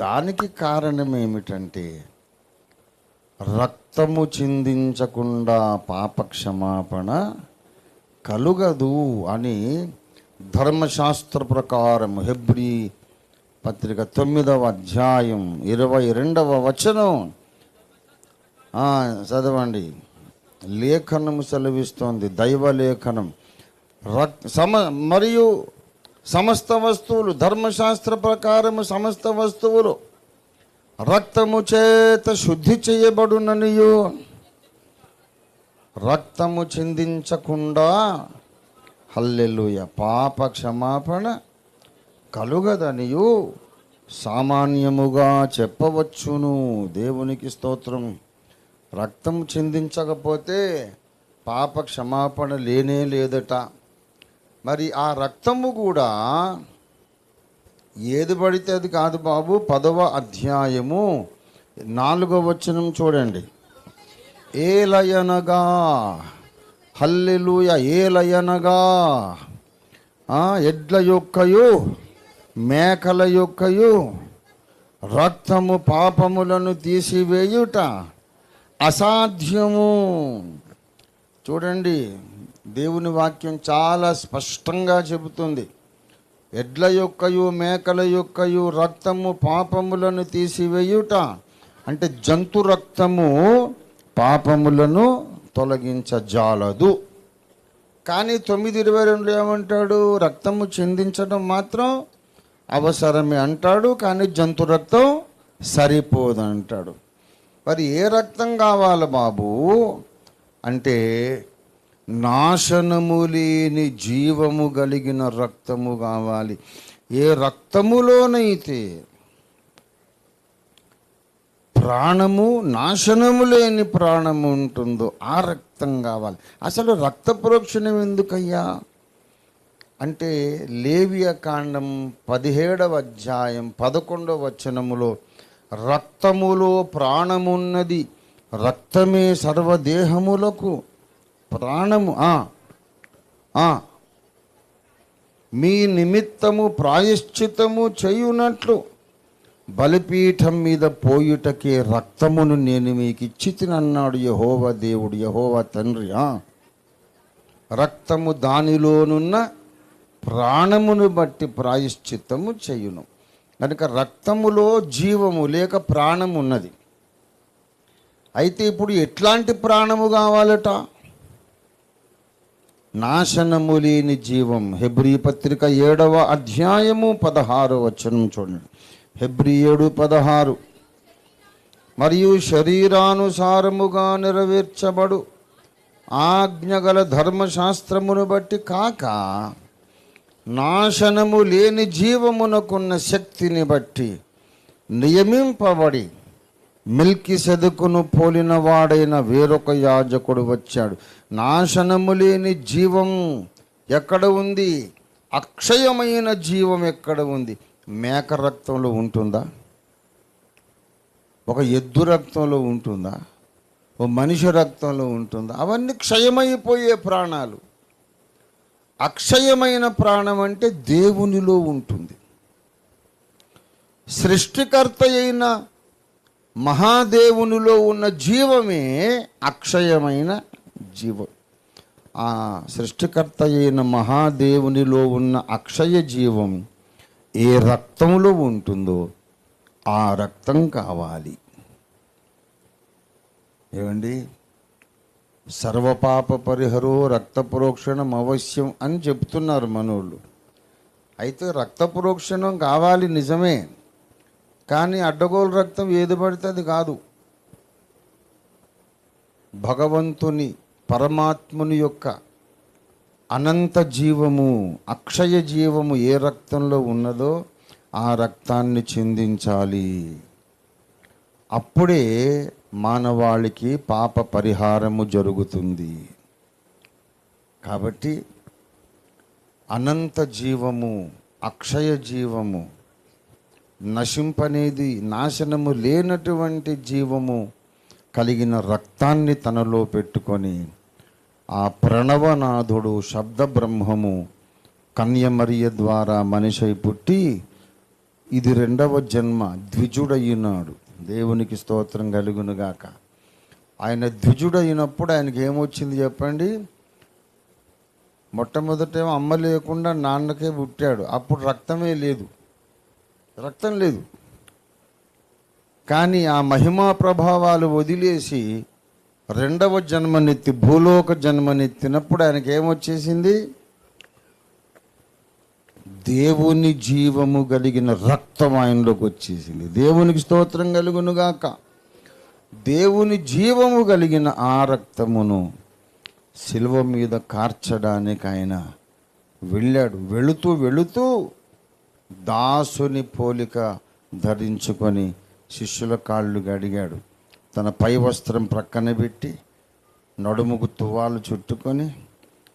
దానికి కారణం ఏమిటంటే రక్తము చిందించకుండా పాప క్షమాపణ కలుగదు అని ధర్మశాస్త్ర ప్రకారం హెబ్రి పత్రిక తొమ్మిదవ అధ్యాయం ఇరవై రెండవ వచనం. చదవండి. లేఖనము సెలవిస్తోంది దైవ లేఖనం. రక్ సమ మరియు సమస్త వస్తువులు ధర్మశాస్త్ర ప్రకారము సమస్త వస్తువులు. రక్తము చేత శుద్ధి చేయబడుననియు. రక్తము చిందించకుండా హల్లెలుయ పాప క్షమాపణ కలుగదనియు. సామాన్యముగా చెప్పవచ్చును దేవునికి స్తోత్రం. రక్తం చిందించకపోతే పాప క్షమాపణ లేనే లేదట. మరి ఆ రక్తము కూడా ఏది పడితే అది కాదు బాబు పదవ అధ్యాయము నాలుగవ వచనం చూడండి. ఏలయనగా హల్లెలూయ ఏలయనగా ఎడ్ల యొక్కయు మేకల యొక్కయు రక్తము పాపములను తీసివేయుట అసాధ్యము. చూడండి దేవుని వాక్యం చాలా స్పష్టంగా చెబుతుంది. ఎడ్ల యొక్కయు మేకల యొక్కయు రక్తము పాపములను తీసివేయుట. అంటే జంతు రక్తము పాపములను తొలగించజాలదు. కానీ తొమ్మిది ఇరవై రెండులో ఏమంటాడు? రక్తము చెందించడం మాత్రం అవసరమే అంటాడు కానీ జంతు రక్తం సరిపోదు అంటాడు మరి ఏ రక్తం కావాలి బాబు? అంటే నాశనము లేని జీవము కలిగిన రక్తము కావాలి. ఏ రక్తములోనైతే ప్రాణము నాశనము లేని ప్రాణము ఉంటుందో ఆ రక్తం కావాలి. అసలు రక్త ప్రోక్షణం ఎందుకయ్యా? అంటే లేవియ కాండం పదిహేడవ అధ్యాయం పదకొండవ వచనములో రక్తములో ప్రాణమున్నది రక్తమే సర్వదేహములకు ప్రాణము మీ నిమిత్తము ప్రాయశ్చితము చేయునట్లు బలిపీఠం మీద పోయుటకే రక్తమును నేను మీకు ఇచ్చి తినన్నాడు యహోవ దేవుడు యహోవ తండ్రి రక్తము దానిలోనున్న ప్రాణమును బట్టి ప్రాయశ్చిత్తము చేయును. కనుక రక్తములో జీవము లేక ప్రాణం ఉన్నది అయితే ఇప్పుడు ఎట్లాంటి ప్రాణము కావాలట? నాశనము లేని జీవం. హెబ్రీ పత్రిక ఏడవ అధ్యాయము పదహారు వచనం చూడండి. హెబ్రీ ఏడు పదహారు. మరియు శరీరానుసారముగా నెరవేర్చబడు. ఆజ్ఞగల ధర్మశాస్త్రమును బట్టి కాక నాశనము లేని జీవమునకున్న శక్తిని బట్టి నియమింపబడి మిల్కి సెదుకును పోలిన వాడైన వేరొక యాజకుడు వచ్చాడు. నాశనము లేని జీవం ఎక్కడ ఉంది? అక్షయమైన జీవం ఎక్కడ ఉంది? మేక రక్తంలో ఉంటుందా? ఒక ఎద్దు రక్తంలో ఉంటుందా? ఓ మనిషి రక్తంలో ఉంటుందా? అవన్నీ క్షయమైపోయే ప్రాణాలు. అక్షయమైన ప్రాణం అంటే దేవునిలో ఉంటుంది. సృష్టికర్త అయిన మహాదేవునిలో ఉన్న జీవమే అక్షయమైన జీవం. ఆ సృష్టికర్త అయిన మహాదేవునిలో ఉన్న అక్షయ జీవం ఏ రక్తంలో ఉంటుందో ఆ రక్తం కావాలి. ఏమండి? సర్వపాప పరిహరో రక్త ప్రోక్షణం అవశ్యం అని చెప్తున్నారు మనోళ్ళు. అయితే రక్త ప్రోక్షణం కావాలి నిజమే. కానీ అడ్డగోలు రక్తం ఏది పడితే అది కాదు. భగవంతుని పరమాత్ముని యొక్క అనంత జీవము అక్షయ జీవము ఏ రక్తంలో ఉన్నదో ఆ రక్తాన్ని చిందించాలి. అప్పుడే మానవాళికి పాప పరిహారము జరుగుతుంది. కాబట్టి అనంత జీవము అక్షయ జీవము నశింపనేది నాశనము లేనటువంటి జీవము కలిగిన రక్తాన్ని తనలో పెట్టుకొని ఆ ఇది రెండవ జన్మ ద్విజుడయ్యున్నాడు. దేవునికి స్తోత్రం కలుగునుగాక. ఆయన ద్విజుడైనప్పుడు ఆయనకి ఏమొచ్చింది చెప్పండి? మొట్టమొదటేమో అమ్మ లేకుండా నాన్నకే పుట్టాడు. అప్పుడు రక్తమే లేదు. రక్తం లేదు. కానీ ఆ మహిమా ప్రభావాలు వదిలేసి రెండవ జన్మనెత్తి భూలోక జన్మనెత్తినప్పుడు ఆయనకి ఏమొచ్చేసింది దేవుని జీవము కలిగిన రక్తం ఆయనలోకి వచ్చేసింది దేవునికి స్తోత్రం కలుగునుగాక. దేవుని జీవము కలిగిన ఆ రక్తమును శిల్వ మీద కార్చడానికి ఆయన వెళ్ళాడు. వెళుతూ వెళుతూ దాసుని పోలిక ధరించుకొని శిష్యుల కాళ్ళు గడిగాడు. తన పై వస్త్రం ప్రక్కన పెట్టి నడుముకు తువ్వాలు చుట్టుకొని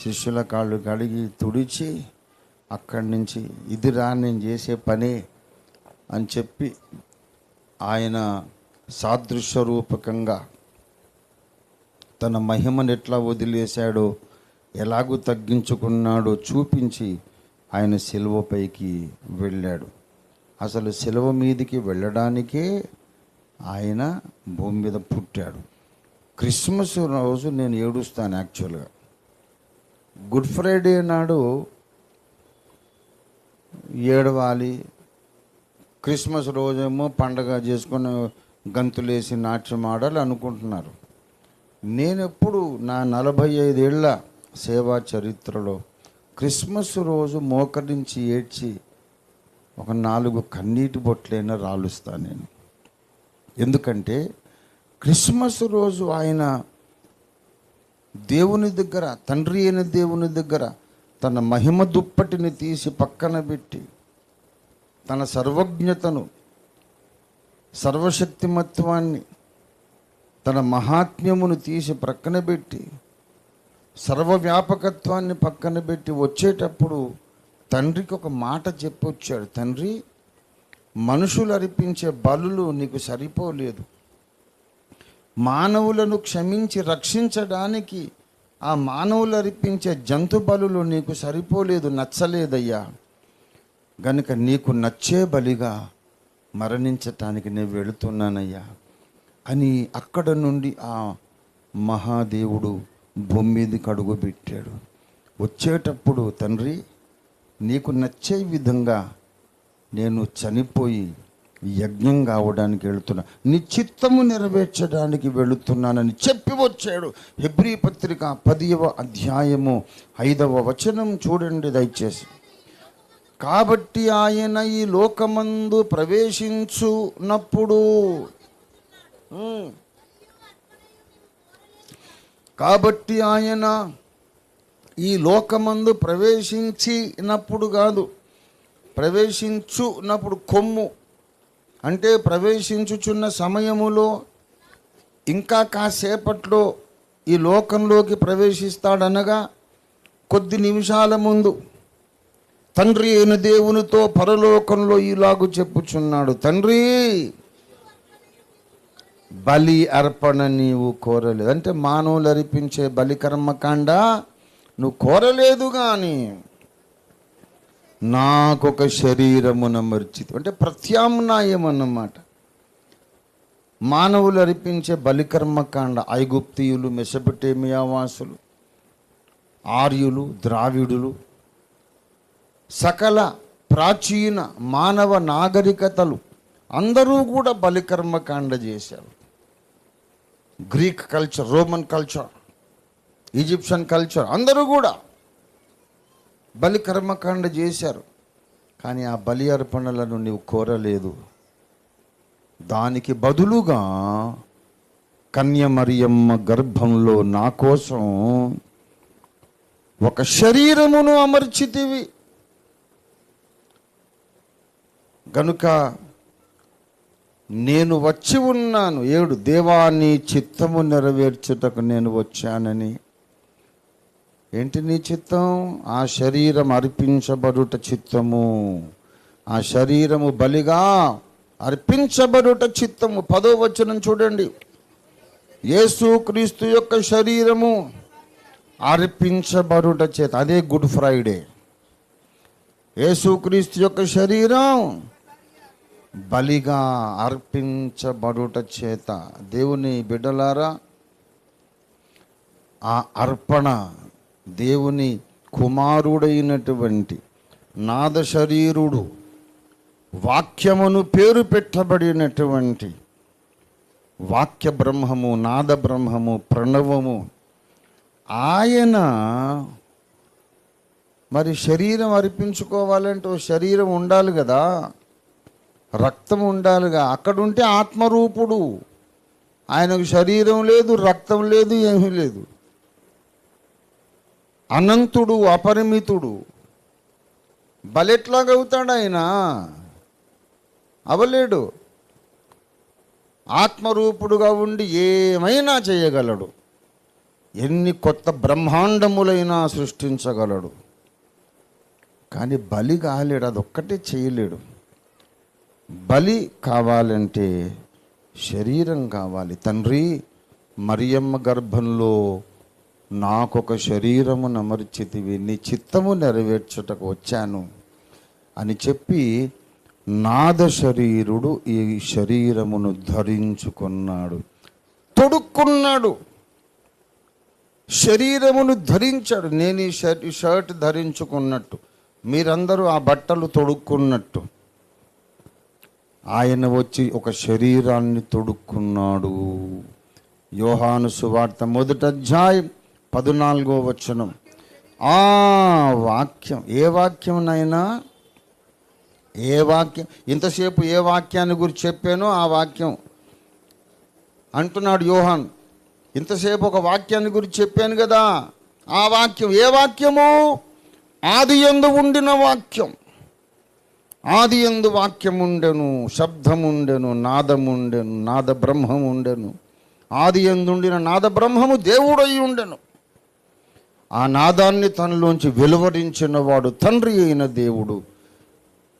శిష్యుల కాళ్ళు కడిగి తుడిచి అక్కడి నుంచి ఇదిరా నేను చేసే పనే అని చెప్పి ఆయన సాదృశ్య రూపకంగా తన మహిమను ఎట్లా వదిలేశాడో ఎలాగూ తగ్గించుకున్నాడో చూపించి ఆయన సిలువపైకి వెళ్ళాడు. అసలు సిలువ మీదికి వెళ్ళడానికే ఆయన భూమి మీద పుట్టాడు. క్రిస్మస్ రోజు నేను ఏడుస్తాను యాక్చువల్గా. గుడ్ ఫ్రైడే నాడు ఏడవాలి. క్రిస్మస్ రోజేమో పండగ చేసుకొని గంతులేసి నాట్యం ఆడాలి అనుకుంటున్నారు. నేనెప్పుడు నా నలభై ఐదేళ్ళ సేవా చరిత్రలో క్రిస్మస్ రోజు మోకరించి ఏడ్చి ఒక నాలుగు కన్నీటి బొట్లైనా రాలుస్తా నేను. ఎందుకంటే క్రిస్మస్ రోజు ఆయన దేవుని దగ్గర తండ్రి అయిన దేవుని దగ్గర తన మహిమ దుప్పటిని తీసి పక్కన పెట్టి తన సర్వజ్ఞతను సర్వశక్తిమత్వాన్ని తన మహాత్మ్యమును తీసి ప్రక్కన పెట్టి సర్వవ్యాపకత్వాన్ని పక్కన పెట్టి వచ్చేటప్పుడు తండ్రికి ఒక మాట చెప్పొచ్చాడు. తండ్రి మనుషులు అర్పించే బలులు నీకు సరిపోలేదు. మానవులను క్షమించి రక్షించడానికి ఆ మానవులు అర్పించే జంతు బలులు నీకు సరిపోలేదు నచ్చలేదయ్యా. గనుక నీకు నచ్చే బలిగా మరణించటానికి నేను వెళుతున్నానయ్యా అని అక్కడ నుండి ఆ మహాదేవుడు భూమి మీదకి అడుగు పెట్టాడు. వచ్చేటప్పుడు తండ్రి నీకు నచ్చే విధంగా నేను చనిపోయి యజ్ఞం కావడానికి వెళుతున్నా. నీ చిత్తము నెరవేర్చడానికి వెళుతున్నానని చెప్పి వచ్చాడు. హెబ్రీ పత్రిక పదివ అధ్యాయము ఐదవ వచనం చూడండి దయచేసి. కాబట్టి ఆయన ఈ లోకమందు ప్రవేశించున్నప్పుడు కాబట్టి ఆయన ఈ లోకమందు ప్రవేశించినప్పుడు కాదు ప్రవేశించున్నప్పుడు కొమ్ము. అంటే ప్రవేశించుచున్న సమయములో ఇంకా కాసేపట్లో ఈ లోకంలోకి ప్రవేశిస్తాడనగా కొద్ది నిమిషాల ముందు తండ్రి అయిన దేవునితో పరలోకంలో ఇలాగు చెప్పుచున్నాడు. తండ్రి బలి అర్పణ నీవు కోరలేదు. అంటే మానవులు అర్పించే బలి కర్మకాండ నువ్వు కోరలేదు కానీ నాకొక శరీరమున మర్చితి. అంటే ప్రత్యామ్నాయం అన్నమాట మానవులు అర్పించే బలికర్మకాండ ఐగుప్తియులు మెసపటేమియావాసులు ఆర్యులు ద్రావిడులు సకల ప్రాచీన మానవ నాగరికతలు అందరూ కూడా బలికర్మకాండ చేశారు. Greek culture Roman culture Egyptian culture అందరూ కూడా బలి కర్మకాండ చేశారు. కానీ ఆ బలి అర్పణలను నీవు కోరలేదు. దానికి బదులుగా కన్యమరియమ్మ గర్భంలో నా కోసం ఒక శరీరమును అమర్చితివి. గనుక నేను వచ్చి ఉన్నాను. ఏడు దేవాన్ని చిత్తము నెరవేర్చుటకు నేను వచ్చానని. ఏంటి నీ చిత్తం? ఆ శరీరం అర్పించబడుట చిత్తము. ఆ శరీరము బలిగా అర్పించబడుట చిత్తము. పదో వచనం చూడండి. యేసు క్రీస్తు యొక్క శరీరము అర్పించబడుట చేత. అదే గుడ్ ఫ్రైడే. యేసుక్రీస్తు యొక్క శరీరం బలిగా అర్పించబడుట చేత దేవుని బిడ్డలారా ఆ అర్పణ దేవుని కుమారుడైనటువంటి నాద శరీరుడు వాక్యమును పేరు పెట్టబడినటువంటి వాక్య బ్రహ్మము నాద బ్రహ్మము ప్రణవము ఆయన మరి శరీరం అర్పించుకోవాలంటే ఓ శరీరం ఉండాలి కదా. రక్తం ఉండాలిగా. అక్కడుంటే ఆత్మరూపుడు. ఆయనకు శరీరం లేదు రక్తం లేదు ఏమీ లేదు. అనంతుడు అపరిమితుడు. బలెట్లాగవుతాడు ఆయన అవలేడు. ఆత్మరూపుడుగా ఉండి ఏమైనా చేయగలడు. ఎన్ని కొత్త బ్రహ్మాండములైనా సృష్టించగలడు. కానీ బలి కాలేడు అదొక్కటే చేయలేడు. బలి కావాలంటే శరీరం కావాలి. తండ్రి మరియమ్మ గర్భంలో నాకొక శరీరము నమర్చితివి నీ చిత్తము నెరవేర్చుటకు వచ్చాను అని చెప్పి నాద శరీరుడు ఈ శరీరమును ధరించుకున్నాడు. తొడుక్కున్నాడు. శరీరమును ధరించాడు. నేను ఈ షర్ట్ షర్ట్ ధరించుకున్నట్టు. మీరందరూ ఆ బట్టలు తొడుక్కున్నట్టు. ఆయన వచ్చి ఒక శరీరాన్ని తొడుక్కున్నాడు. యోహాను సువార్త మొదట అధ్యాయం పద్నాలుగో వచనం. ఆ వాక్యం ఏ వాక్యంనైనా ఏ వాక్యం ఇంతసేపు ఏ వాక్యాన్ని గురించి చెప్పానో ఆ వాక్యం. అంటున్నాడు యోహాన్ ఇంతసేపు ఒక వాక్యాన్ని గురించి చెప్పాను కదా. ఆ వాక్యం ఏ వాక్యము? ఆది ఎందు ఉండిన వాక్యం. ఆది ఎందు వాక్యం ఉండెను శబ్దం ఉండెను ఉండెను నాద బ్రహ్మం ఉండెను ఆది ఎందుండిన నాద బ్రహ్మము దేవుడై ఉండెను ఆ నాదాన్ని తనలోంచి వెలువరించిన వాడు తండ్రి అయిన దేవుడు.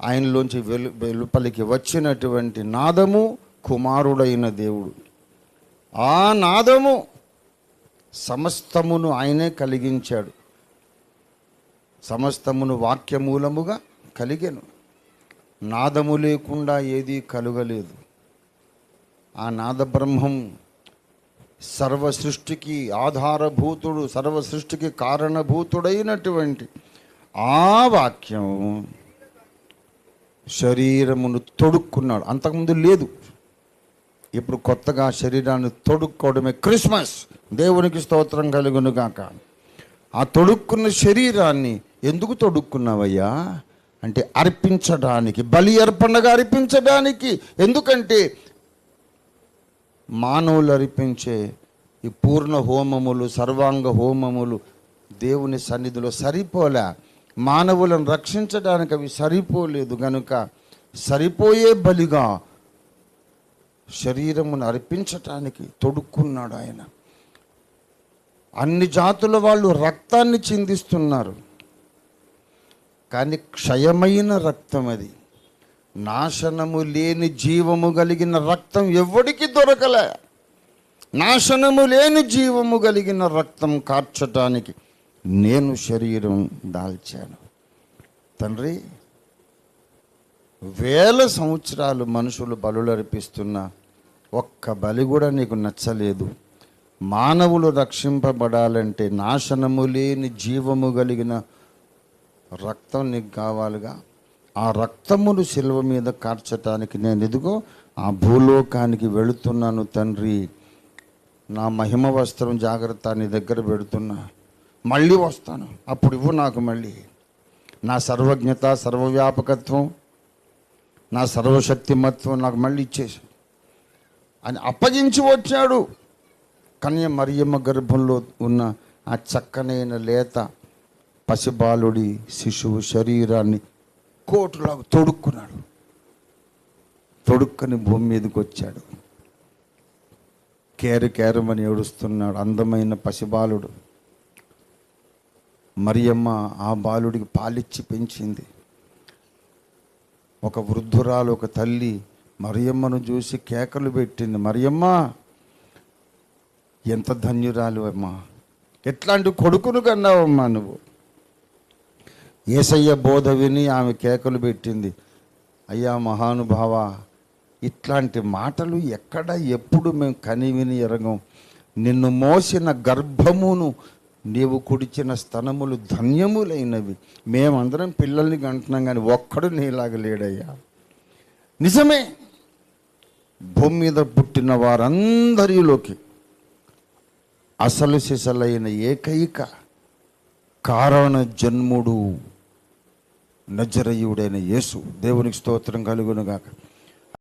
ఆయనలోంచి వెలు వెలుపలికి వచ్చినటువంటి నాదము కుమారుడైన దేవుడు. ఆ నాదము సమస్తమును ఆయనే కలిగించాడు. సమస్తమును వాక్యమూలముగా కలిగెను. నాదము లేకుండా ఏదీ కలుగలేదు. ఆ నాద బ్రహ్మం సర్వ సృష్టికి ఆధారభూతుడు సర్వ సృష్టికి కారణభూతుడైనటువంటి ఆ వాక్యం శరీరమును తొడుక్కున్నాడు. అంతకుముందు లేదు. ఇప్పుడు కొత్తగా శరీరాన్ని తొడుక్కోవడమే క్రిస్మస్. దేవునికి స్తోత్రం కలుగును గాక ఆ తొడుక్కున్న శరీరాన్ని ఎందుకు తొడుక్కున్నావయ్యా? అంటే అర్పించడానికి బలి అర్పణగా అర్పించడానికి. ఎందుకంటే మానవులు అర్పించే ఈ పూర్ణ హోమములు సర్వాంగ హోమములు దేవుని సన్నిధిలో సరిపోలే. మానవులను రక్షించడానికి అవి సరిపోలేదు గనుక సరిపోయే బలిగా శరీరమును అర్పించటానికి తొడుక్కున్నాడు ఆయన. అన్ని జాతుల వాళ్ళు రక్తాన్ని చిందిస్తున్నారు. కానీ క్షయమైన రక్తం అది. నాశనము లేని జీవము కలిగిన రక్తం ఎవడికి దొరకలే? నాశనము లేని జీవము కలిగిన రక్తం కార్చటానికి నేను శరీరం దాల్చాను. తండ్రి వేల సంవత్సరాలు మనుషులు బలులర్పిస్తున్న ఒక్క బలి కూడా నీకు నచ్చలేదు. మానవులు రక్షింపబడాలంటే నాశనము లేని జీవము కలిగిన రక్తం నీకు కావాలిగా. ఆ రక్తమును శిలువ మీద కార్చటానికి నేను ఎదుగో ఆ భూలోకానికి వెళుతున్నాను తండ్రి. నా మహిమ వస్త్రం జాగ్రత్త నీ దగ్గర పెడుతున్నా. మళ్ళీ వస్తాను. అప్పుడు ఇవ్వు నాకు మళ్ళీ. నా సర్వజ్ఞత సర్వవ్యాపకత్వం నా సర్వశక్తిమత్వం నాకు మళ్ళీ ఇచ్చేసి. అని అప్పగించి వచ్చాడు. కన్య మరియమ్మ గర్భంలో ఉన్న ఆ చక్కనైన లేత పసిబాలుడి శిశువు శరీరాన్ని కోటులాగా తొడుక్కున్నాడు. తొడుక్కని భూమి మీదకి వచ్చాడు. కేరు కేరమని ఏడుస్తున్నాడు అందమైన పసిబాలుడు. మరియమ్మ ఆ బాలుడికి పాలిచ్చి పెంచింది. ఒక వృద్ధురాలు ఒక తల్లి మరియమ్మను చూసి కేకలు పెట్టింది. మరియమ్మ ఎంత ధన్యురాలు అమ్మా ఎట్లాంటి కొడుకును కన్నావమ్మా నువ్వు? ఏసయ్య బోధ విని ఆమె కేకలు పెట్టింది. అయ్యా మహానుభావ ఇట్లాంటి మాటలు ఎక్కడ ఎప్పుడు మేము కనివిని ఎరగం. నిన్ను మోసిన గర్భమును నీవు కుడిచిన స్తనములు ధన్యములైనవి. మేమందరం పిల్లల్ని కంటున్నాం కానీ ఒక్కడు నీలాగా లేడయ్యా. నిజమే భూమి మీద పుట్టిన వారందరిలోకి అసలు సిసలైన ఏకైక కారణ జన్ముడు నజరయుడైన యేసు దేవునికి స్తోత్రం కలుగునుగాక.